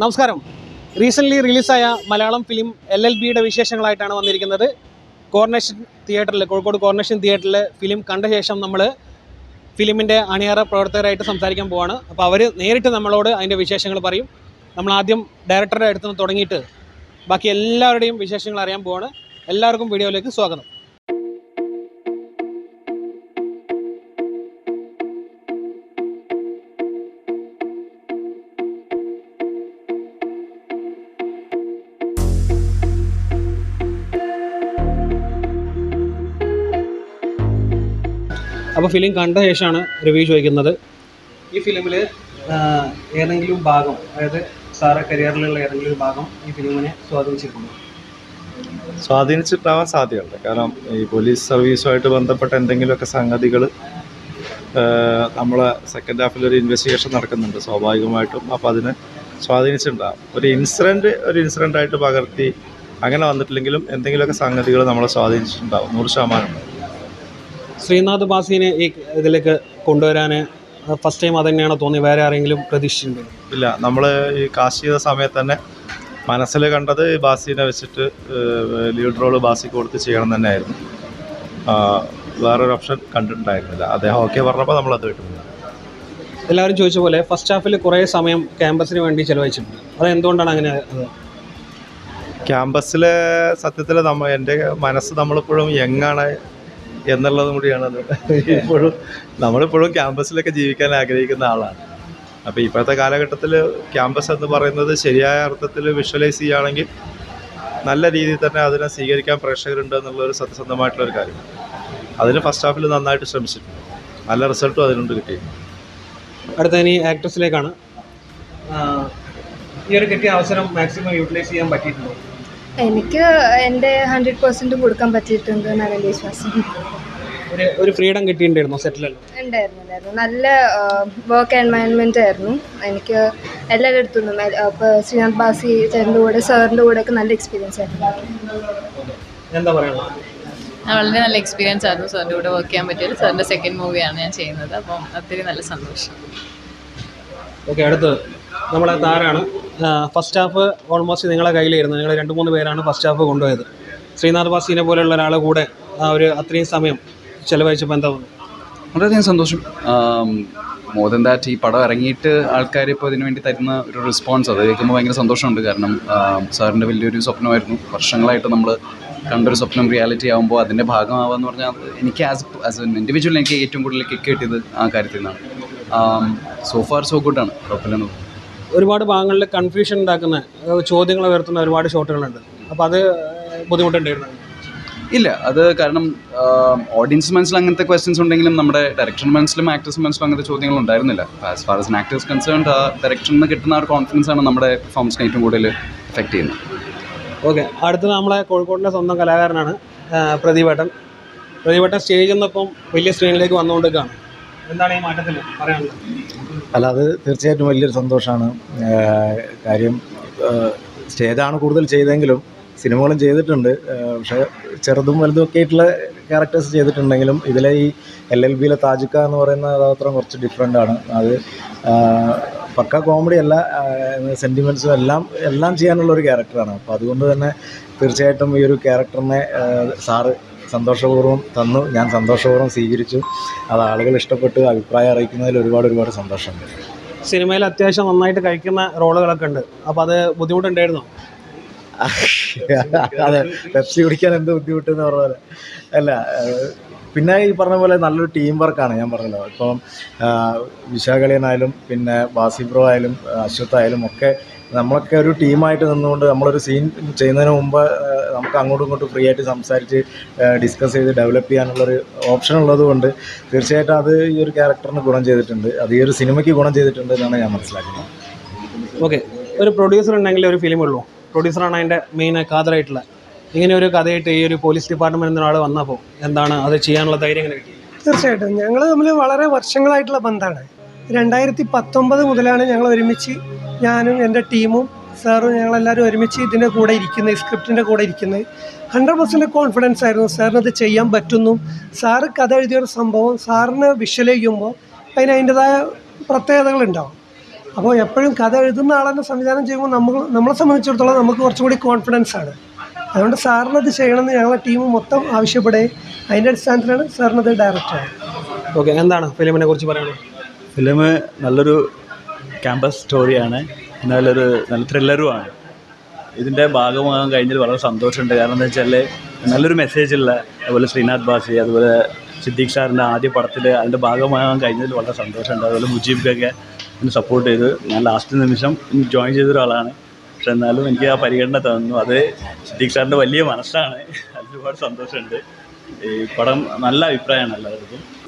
നമസ്കാരം. റീസെന്റ്ലി റിലീസായ Malayalam film L L ബിയുടെ വിശേഷങ്ങളായിട്ടാണ് വന്നിരിക്കുന്നത്. കോർണേഷൻ തിയേറ്ററിൽ കോഴിക്കോട് കോർണേഷൻ തിയേറ്ററിൽ ഫിലിം കണ്ട ശേഷം നമ്മൾ ഫിലിമിന്റെ അണിയറ പ്രവർത്തകരായിട്ട് സംസാരിക്കാൻ പോവാണ്. അപ്പോൾ അവർ നേരിട്ട് നമ്മളോട് അതിന്റെ വിശേഷങ്ങൾ പറയും. നമ്മൾ ആദ്യം ഡയറക്ടറുടെ അടുത്ത് നിന്ന് തുടങ്ങിയിട്ട് ബാക്കി എല്ലാവരുടെയും വിശേഷങ്ങൾ അറിയാൻ പോവാണ്. എല്ലാവർക്കും വീഡിയോയിലേക്ക് സ്വാഗതം. അപ്പോൾ ഫിലിം കണ്ട ശേഷമാണ് റിവ്യൂ ചോദിക്കുന്നത്. ഈ ഫിലിമിൽ ഏതെങ്കിലും ഭാഗം അതായത് സാറെ കരിയറിലുള്ള ഏതെങ്കിലും ഭാഗം ഈ ഫിലിമിനെ സ്വാധീനിച്ചിട്ടുണ്ടോ? സ്വാധീനിച്ചിട്ടാവാൻ സാധ്യതയുണ്ട്. കാരണം ഈ പോലീസ് സർവീസുമായിട്ട് ബന്ധപ്പെട്ട എന്തെങ്കിലുമൊക്കെ സംഗതികൾ നമ്മളെ സെക്കൻഡ് ഹാഫിൽ ഒരു ഇൻവെസ്റ്റിഗേഷൻ നടക്കുന്നുണ്ട് സ്വാഭാവികമായിട്ടും. അപ്പോൾ അതിനെ സ്വാധീനിച്ചിട്ടുണ്ടാകും ഒരു ഇൻസിഡന്റ് ഒരു ഇൻസിഡന്റ് ആയിട്ട് പകർത്തി അങ്ങനെ വന്നിട്ടില്ലെങ്കിലും എന്തെങ്കിലുമൊക്കെ സംഗതികൾ നമ്മളെ സ്വാധീനിച്ചിട്ടുണ്ടാകും നൂറ് ശതമാനം. ശ്രീനാഥ് ബാസിനെ ഈ ഇതിലേക്ക് കൊണ്ടുവരാൻ ഫസ്റ്റ് ടൈം അത് തന്നെയാണോ തോന്നി? വേറെ ആരെങ്കിലും പ്രതീക്ഷിച്ചിട്ടുണ്ടോ? ഇല്ല നമ്മൾ ഈ കാസ്റ്റ് ചെയ്ത സമയത്ത് തന്നെ മനസ്സിൽ കണ്ടത് ബാസിനെ വെച്ചിട്ട് ലീഡ് റോൾ ബാസി കൊടുത്ത് ചെയ്യണം തന്നെയായിരുന്നു. വേറൊരു ഓപ്ഷൻ കണ്ടിട്ടുണ്ടായിരുന്നില്ല. അദ്ദേഹം ഓക്കെ പറഞ്ഞപ്പോൾ നമ്മൾ അത് വിട്ടു. എല്ലാവരും ചോദിച്ച പോലെ ഫസ്റ്റ് ഹാഫിൽ കുറേ സമയം ക്യാമ്പസിന് വേണ്ടി ചിലവഴിച്ചിട്ടുണ്ട്. അത് എന്തുകൊണ്ടാണ് അങ്ങനെ ക്യാമ്പസിലെ സത്യത്തിൽ നമ്മ എന്റെ മനസ്സ് നമ്മളിപ്പോഴും യങ്ങാണ് എന്നുള്ളതും കൂടിയാണ്. അത് ഇപ്പോഴും നമ്മളിപ്പോഴും ക്യാമ്പസിലൊക്കെ ജീവിക്കാൻ ആഗ്രഹിക്കുന്ന ആളാണ്. അപ്പോൾ ഇപ്പോഴത്തെ കാലഘട്ടത്തിൽ ക്യാമ്പസ് എന്ന് പറയുന്നത് ശരിയായ അർത്ഥത്തിൽ വിഷ്വലൈസ് ചെയ്യുകയാണെങ്കിൽ നല്ല രീതിയിൽ തന്നെ അതിനെ സ്വീകരിക്കാൻ പ്രേക്ഷകരുണ്ട് എന്നുള്ളൊരു സത്യസന്ധമായിട്ടുള്ളൊരു കാര്യം. അതിന് ഫസ്റ്റ് ഹാഫിൽ നന്നായിട്ട് ശ്രമിച്ചിട്ടുണ്ട്. നല്ല റിസൾട്ടും അതിനുണ്ട് കിട്ടിയിട്ടുണ്ട്. അടുത്ത ഇനി ആക്ട്രസിലേക്കാണ് ഈ ഒരു കിട്ടിയ അവസരം മാക്സിമം യൂട്ടിലൈസ് ചെയ്യാൻ പറ്റിയിട്ടുണ്ടോ? എനിക്ക് എന്റെ ഹൺഡ്രഡ് പെർസെന്റ് കൊടുക്കാൻ പറ്റിയിട്ടുണ്ട് എന്നാണ് എന്റെ വിശ്വാസം. ഒരു ഫ്രീഡം കിട്ടിയിട്ടുണ്ടായിരുന്നോ? സെറ്റിലല്ലോ ഉണ്ടായിരുന്നു ഉണ്ടായിരുന്നു. നല്ല വർക്ക് എൻവയൺമെന്റ് ആയിരുന്നു. എനിക്ക് എല്ലായിടത്തു നിന്നും ഇപ്പോൾ ശ്രീനാഥ് ബാസി ചേട്ടന്റെ കൂടെ സാറിന്റെ കൂടെ ഒക്കെ നല്ല എക്സ്പീരിയൻസ് ആയിരുന്നു. എന്താ പറയുക വളരെ നല്ല എക്സ്പീരിയൻസ് ആയിരുന്നു സാറിന്റെ കൂടെ വർക്ക് ചെയ്യാൻ പറ്റിയത്. സാറിന്റെ സെക്കൻഡ് മൂവിയാണ് ഞാൻ ചെയ്യുന്നത്. അപ്പം ഒത്തിരി നല്ല സന്തോഷം. ഓക്കെ അടുത്ത് നമ്മളെ താരാണ് ഫസ്റ്റ് ഹാഫ് ഓൾമോസ്റ്റ് നിങ്ങളെ കയ്യിലായിരുന്നു. നിങ്ങൾ രണ്ട് മൂന്ന് പേരാണ് ഫസ്റ്റ് ഹാഫ് കൊണ്ടുപോയത്. ശ്രീനാഥ് ബാസിനെ പോലെയുള്ള ഒരാളെ കൂടെ ആ ഒരു അത്രയും സമയം ചിലവഴിച്ചപ്പോൾ എന്താ വളരെയധികം സന്തോഷം. മോർ ദൻ ദാറ്റ് ഈ പടം ഇറങ്ങിയിട്ട് ആൾക്കാർ ഇപ്പോൾ ഇതിനു വേണ്ടി തരുന്ന ഒരു റെസ്പോൺസ് അത് കേൾക്കുമ്പോൾ ഭയങ്കര സന്തോഷമുണ്ട്. കാരണം സാറിന്റെ വലിയൊരു സ്വപ്നമായിരുന്നു. വർഷങ്ങളായിട്ട് നമ്മൾ കണ്ടൊരു സ്വപ്നം റിയാലിറ്റി ആകുമ്പോൾ അതിന്റെ ഭാഗമാവുക എന്ന് പറഞ്ഞാൽ എനിക്ക് ആസ് ആസ് എൻ ഇൻഡിവിജ്വൽ എനിക്ക് ഏറ്റവും കൂടുതൽ കിക്ക് കിട്ടിയത് ആ കാര്യത്തിൽ നിന്നാണ്. സോ ഫാർ സോ ഗുഡാണ് കുഴപ്പമില്ലെന്ന് തോന്നുന്നു. ഒരുപാട് ഭാഗങ്ങളിൽ കൺഫ്യൂഷൻ ഉണ്ടാക്കുന്ന ചോദ്യങ്ങൾ ഉയർത്തുന്ന ഒരുപാട് ഷോട്ടുകളുണ്ട് അപ്പോൾ അത് ബുദ്ധിമുട്ടുണ്ടായിരുന്നു? ഇല്ല. അത് കാരണം ഓഡിയൻസ് മനസ്സിൽ അങ്ങനത്തെ ക്വസ്റ്റ്യൻസ് ഉണ്ടെങ്കിലും നമ്മുടെ ഡയറക്ടർ മനസ്സിലും ആക്ടേഴ്സ് മനസ്സിലും അങ്ങനത്തെ ചോദ്യങ്ങൾ ഉണ്ടായിരുന്നില്ല. As far as an actors concern ആ ഡയറക്ടറിൽ നിന്ന് കിട്ടുന്ന ആ ഒരു കോൺഫിഡൻസ് ആണ് നമ്മുടെ പെർഫോമൻസിനെ ഏറ്റവും കൂടുതൽ എഫക്റ്റ് ചെയ്യുന്നത്. ഓക്കെ അടുത്ത് നമ്മളെ കോഴിക്കോടിന്റെ സ്വന്തം കലാകാരനാണ് പ്രതിഭട്ടൻ പ്രദീപേട്ടൻ. പ്രദീപേട്ടൻ സ്റ്റേജിൽ നിന്നപ്പം വലിയ സ്ക്രീനിലേക്ക് വന്നുകൊണ്ടിരിക്കുകയാണ്. എന്താണ് ഈ മാറ്റത്തിൽ അല്ല അത് തീർച്ചയായിട്ടും വലിയൊരു സന്തോഷമാണ്. കാര്യം സ്റ്റേജാണ് കൂടുതൽ ചെയ്തെങ്കിലും സിനിമകളും ചെയ്തിട്ടുണ്ട്. പക്ഷേ ചെറുതും വലുതും ഒക്കെ ആയിട്ടുള്ള ക്യാരക്ടേഴ്സ് ചെയ്തിട്ടുണ്ടെങ്കിലും ഇതിലെ ഈ എൽ എൽ ബിയിലെ താജുക്ക എന്ന് പറയുന്ന കഥാപാത്രം കുറച്ച് ഡിഫറെന്റ് ആണ്. അത് പക്ക കോമഡി അല്ല സെന്റിമെന്റ്സും എല്ലാം എല്ലാം ചെയ്യാനുള്ള ഒരു ക്യാരക്ടറാണ് അപ്പോൾ അതുകൊണ്ട് തന്നെ തീർച്ചയായിട്ടും ഈ ഒരു ക്യാരക്ടറിനെ സാറ് സന്തോഷപൂർവം തന്നു. ഞാൻ സന്തോഷപൂർവം സ്വീകരിച്ചു. അത് ആളുകൾ ഇഷ്ടപ്പെട്ട് അഭിപ്രായം അറിയിക്കുന്നതിൽ ഒരുപാട് ഒരുപാട് സന്തോഷമുണ്ട്. സിനിമയിൽ അത്യാവശ്യം നന്നായിട്ട് കഴിക്കുന്ന റോളുകളൊക്കെ ഉണ്ട്. അപ്പോൾ അത് ബുദ്ധിമുട്ടുണ്ടായിരുന്നോ? അതെ പെപ്സി കുടിക്കാൻ എന്ത് ബുദ്ധിമുട്ടെന്ന് പറഞ്ഞ പോലെ. അല്ല പിന്നെ ഈ പറഞ്ഞ പോലെ നല്ലൊരു ടീം വർക്കാണ് ഞാൻ പറഞ്ഞല്ലോ. ഇപ്പം വിശാഖളിയനായാലും പിന്നെ ബാസി ബ്രോ ആയാലും അശ്വത്ത് ആയാലും ഒക്കെ നമ്മളൊക്കെ ഒരു ടീമായിട്ട് നിന്നുകൊണ്ട് നമ്മളൊരു സീൻ ചെയ്യുന്നതിന് മുമ്പ് നമുക്ക് അങ്ങോട്ടും ഇങ്ങോട്ടും ഫ്രീ ആയിട്ട് സംസാരിച്ച് ഡിസ്കസ് ചെയ്ത് ഡെവലപ്പ് ചെയ്യാനുള്ളൊരു ഓപ്ഷൻ ഉള്ളതുകൊണ്ട് തീർച്ചയായിട്ടും അത് ഈ ഒരു ക്യാരക്ടറിന് ഗുണം ചെയ്തിട്ടുണ്ട്. അത് ഈ ഒരു സിനിമയ്ക്ക് ഗുണം ചെയ്തിട്ടുണ്ട് എന്നാണ് ഞാൻ മനസ്സിലാക്കുന്നത്. ഓക്കെ ഒരു പ്രൊഡ്യൂസർ ഉണ്ടെങ്കിൽ ഒരു ഫിലിം ഉള്ളൂ. പ്രൊഡ്യൂസറാണ് അതിന്റെ മെയിൻ കാതറായിട്ടുള്ള ഇങ്ങനെ ഒരു കഥയായിട്ട് ഈ ഒരു പോലീസ് ഡിപ്പാർട്ട്മെന്റിൽ നിന്ന് ഒരാൾ വന്നപ്പോൾ എന്താണ് അത് ചെയ്യാനുള്ള ധൈര്യം എങ്ങനെ കിട്ടി? തീർച്ചയായിട്ടും. ഞങ്ങൾ തമ്മിൽ വളരെ വർഷങ്ങളായിട്ടുള്ള ബന്ധമാണ് രണ്ടായിരത്തി പത്തൊമ്പത് മുതലാണ് ഞങ്ങൾ ഒരുമിച്ച് ഞാനും എന്റെ ടീമും സാറും ഞങ്ങളെല്ലാവരും ഒരുമിച്ച് ഇതിന്റെ കൂടെ ഇരിക്കുന്നത് ഈ സ്ക്രിപ്റ്റിന്റെ കൂടെ ഇരിക്കുന്നത് ഹൺഡ്രഡ് പെർസെന്റ് കോൺഫിഡൻസ് ആയിരുന്നു. സാറിന് അത് ചെയ്യാൻ പറ്റുന്നു. സാറ് കഥ എഴുതിയൊരു സംഭവം സാറിന് വിഷ്വൽ ചെയ്യുമ്പോൾ അതിന് അതിന്റെതായ പ്രത്യേകതകളുണ്ടാവും. അപ്പോൾ എപ്പോഴും കഥ എഴുതുന്ന ആളെന്നെ സംവിധാനം ചെയ്യുമ്പോൾ നമ്മൾ നമ്മളെ സംബന്ധിച്ചിടത്തോളം നമുക്ക് കുറച്ചും കൂടി കോൺഫിഡൻസ് ആണ്. അതുകൊണ്ട് സാറിനത് ചെയ്യണമെന്ന് ഞങ്ങളുടെ ടീം മൊത്തം ആവശ്യപ്പെടുകയും അതിന്റെ അടിസ്ഥാനത്തിലാണ് സാറിനത് ഡയറക്റ്റ് ആയത്. ഓക്കെ എന്താണ് ഫിലിമിനെ കുറിച്ച് പറയുന്നത് ഫിലിം നല്ലൊരു ക്യാമ്പസ് സ്റ്റോറിയാണ് നല്ലൊരു നല്ല ത്രില്ലറുമാണ്. ഇതിന്റെ ഭാഗമാകാൻ കഴിഞ്ഞതിൽ വളരെ സന്തോഷമുണ്ട്. കാരണം എന്താ വെച്ചാൽ നല്ലൊരു മെസ്സേജുള്ള അതുപോലെ ശ്രീനാഥ് ബാസി അതുപോലെ സിദ്ദീഖ് സാറിന്റെ ആദ്യ പടത്തിൽ അതിന്റെ ഭാഗമാകാൻ കഴിഞ്ഞതിൽ വളരെ സന്തോഷമുണ്ട്. അതുപോലെ മുജീബിക്കൊക്കെ എന്നെ സപ്പോർട്ട് ചെയ്തു ഞാൻ ലാസ്റ്റ് നിമിഷം ജോയിൻ ചെയ്ത ഒരാളാണ് പക്ഷെ എന്നാലും എനിക്ക് ആ പരിഗണന തന്നു. അത് സിദ്ദീഖ് സാറിന്റെ വലിയ മനസ്സാണ്. അതിൽ ഒരുപാട് സന്തോഷമുണ്ട്. ഈ പടം നല്ല അഭിപ്രായമാണ് എല്ലാവർക്കും.